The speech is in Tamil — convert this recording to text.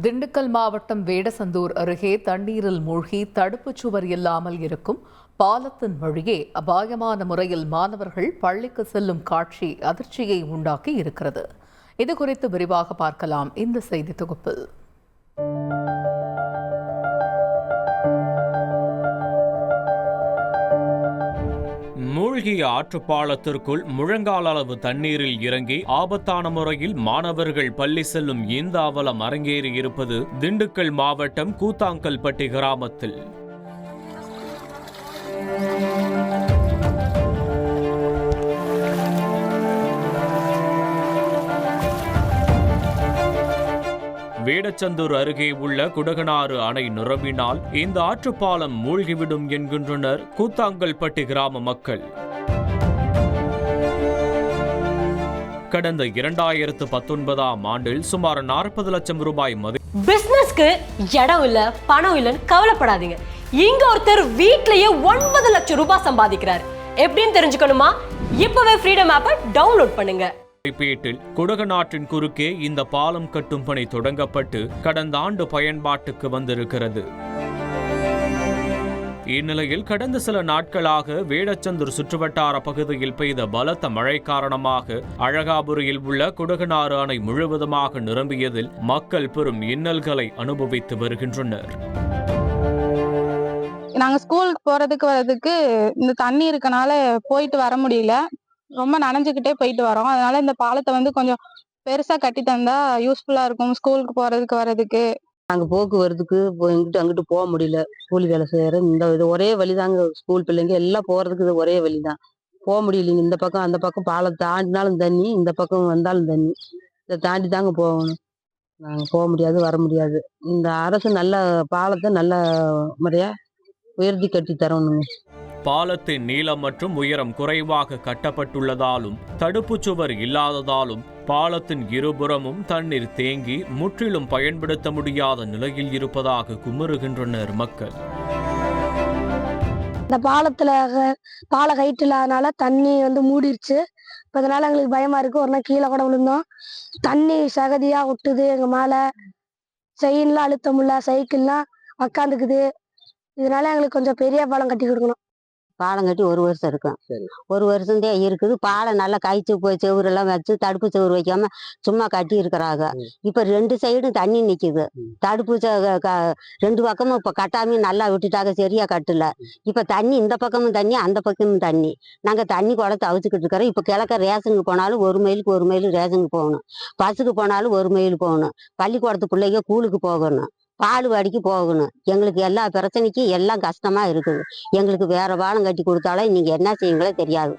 திண்டுக்கல் மாவட்டம் வேடசந்தூர் அருகே தண்ணீரில் மூழ்கி தடுப்புச் சுவர் இல்லாமல் இருக்கும் பாலத்தின் வழியே அபாயமான முறையில் மாணவர்கள் பள்ளிக்கு செல்லும் காட்சி அதிர்ச்சியை உண்டாக்கி இருக்கிறது. இது குறித்து விரிவாக பார்க்கலாம். இந்த செய்தி தொகுப்பில் மூழ்கிய ஆற்றுப்பாலத்திற்குள் முழங்கால் அளவு தண்ணீரில் இறங்கி ஆபத்தான முறையில் மாணவர்கள் பள்ளி செல்லும் இந்த அவலம் அரங்கேறி இருப்பது திண்டுக்கல் மாவட்டம் கூத்தாங்கல்பட்டி கிராமத்தில். வேடச்சந்தூர் அருகே உள்ள குடகனாறு அணை நிரம்பினால் இந்த ஆற்றுப்பாலம் மூழ்கிவிடும் என்கின்றனர் கூத்தாங்கல்பட்டி கிராம மக்கள். கடந்த இரண்டாயிரத்து பத்தொன்பதாம் ஆண்டில் சுமார் நாற்பது லட்சம் ரூபாய் மதி பிசினஸ்க்கு இடம் இல்ல பணம் இல்லைன்னு கவலைப்படாதீங்க. இங்க ஒருத்தர் வீட்லயே ஒன்பது லட்சம் ரூபாய் சம்பாதிக்கிறார். எப்படின்னு தெரிஞ்சுக்கணுமா? இப்பவே ஃப்ரீடம் ஆப்பை டவுன்லோட் பண்ணுங்க. பேட்டில் குடகநாட்டின் குறுக்கே இந்த பாலம் கட்டும் பணி தொடங்கப்பட்டு கடந்த ஆண்டு பயன்பாட்டுக்கு வந்திருக்கிறது. இந்நிலையில் கடந்த சில நாட்களாக வேடச்சந்தூர் சுற்றுவட்டார பகுதியில் பெய்த பலத்த மழை காரணமாக அழகாபுரியில் உள்ள குடகனாறு அணை முழுவதுமாக நிரம்பியதில் மக்கள் பெரும் இன்னல்களை அனுபவித்து வருகின்றனர். நாங்க ஸ்கூலுக்கு போறதுக்கு வர்றதுக்கு இந்த தண்ணி இருக்கனால போயிட்டு வர முடியல. ரொம்ப நனைஞ்சுக்கிட்டே போயிட்டு வரோம். அதனால இந்த பாலத்தை வந்து கொஞ்சம் பெருசா கட்டி தந்தா யூஸ்ஃபுல்லா இருக்கும். ஸ்கூலுக்கு போறதுக்கு வர்றதுக்கு. நாங்க போக்குவரத்துக்கு இப்போ இங்கிட்டு அங்கிட்டு போக முடியல. கூலி வேலை செய்யற இந்த இது ஒரே வழிதாங்க ஸ்கூல் பிள்ளைங்க. எல்லாம் போறதுக்கு இது ஒரே வழிதான். போக முடியலைங்க. இந்த பக்கம் அந்த பக்கம் பாலம் தாண்டினாலும் தண்ணி இந்த பக்கம் வந்தாலும் தண்ணி. இதை தாண்டி தாங்க போகணும். நாங்கள் போக முடியாது வர முடியாது. இந்த அரசு நல்ல பாலத்தை நல்ல முறையா உயர்த்தி கட்டி தரணுங்க. பாலத்தின் நீளம் மற்றும் உயரம் குறைவாக கட்டப்பட்டுள்ளதாலும் தடுப்புச் சுவர் இல்லாததாலும் பாலத்தின் இருபுறமும் தண்ணீர் தேங்கி முற்றிலும் பயன்படுத்த முடியாத நிலையில் இருப்பதாக குமுறுகின்றனர் மக்கள். இந்த பாலத்துல பால ஹைட் இல்லாதனால தண்ணி வந்து மூடிருச்சு. இப்போ அதனால எங்களுக்கு பயமா இருக்கு. ஒரு நாள் கீழே கூட விழுந்தோம். தண்ணி சகதியா ஒட்டுது. எங்க மேல செயின்லாம் அழுத்த முடியல. சைக்கிள்லாம் உக்காந்துக்குது. இதனால எங்களுக்கு கொஞ்சம் பெரிய பாலம் கட்டி கொடுக்கணும். பாலம் கட்டி ஒரு வருஷம் இருக்கும். ஒரு வருஷம் தான் இருக்குது. பாலம் நல்லா காய்ச்சி போய் செவுரு எல்லாம் வச்சு தடுப்பு செவுரு வைக்காம சும்மா கட்டி இருக்கிறாங்க. இப்ப ரெண்டு சைடும் தண்ணி நிக்குது. தடுப்பு ரெண்டு பக்கமும் இப்ப கட்டாம நல்லா விட்டுட்டாங்க சரியா கட்டல. இப்ப தண்ணி இந்த பக்கமும் தண்ணி அந்த பக்கமும் தண்ணி. நாங்க தண்ணி குடத்தை அவிச்சுக்கிட்டு இருக்கிறோம். இப்ப கிழக்க ரேஷனுக்கு போனாலும் ஒரு மைலுக்கு ஒரு மைல் ரேஷனுக்கு போகணும். பஸ்ஸுக்கு போனாலும் ஒரு மைல் போகணும். பள்ளிக்கூடத்து பிள்ளைங்க கூலுக்கு போகணும். பால் வாடிக்கு போகணும். எங்களுக்கு எல்லா பிரச்சனைக்கும் எல்லாம் கஷ்டமா இருக்குது. எங்களுக்கு வேற பாலம் கட்டி கொடுத்தாலும் நீங்க என்ன செய்வீங்களோ தெரியாது.